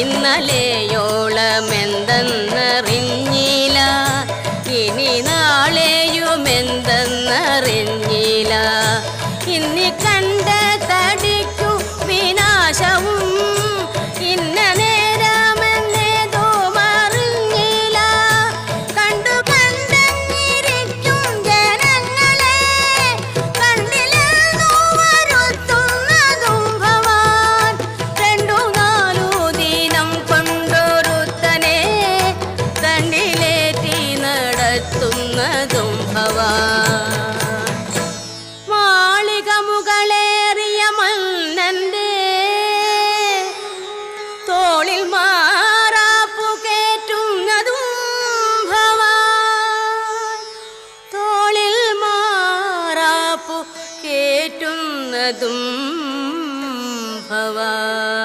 ഇന്നലെയോളമെന്തെന്നറിഞ്ഞില്ല. ഇനി നാളെയുമെന്തെന്നറിഞ്ഞില്ല. ഇന്നി കണ്ട നടത്തുന്നതും ഭവ മാളിക മുകളേറിയ മന്നന്റെ തോളിൽ മാറാപ്പു കേറ്റുന്നതും ഭവ. തോളിൽ മാറാപ്പു കേറ്റുന്നതും ഭവാൻ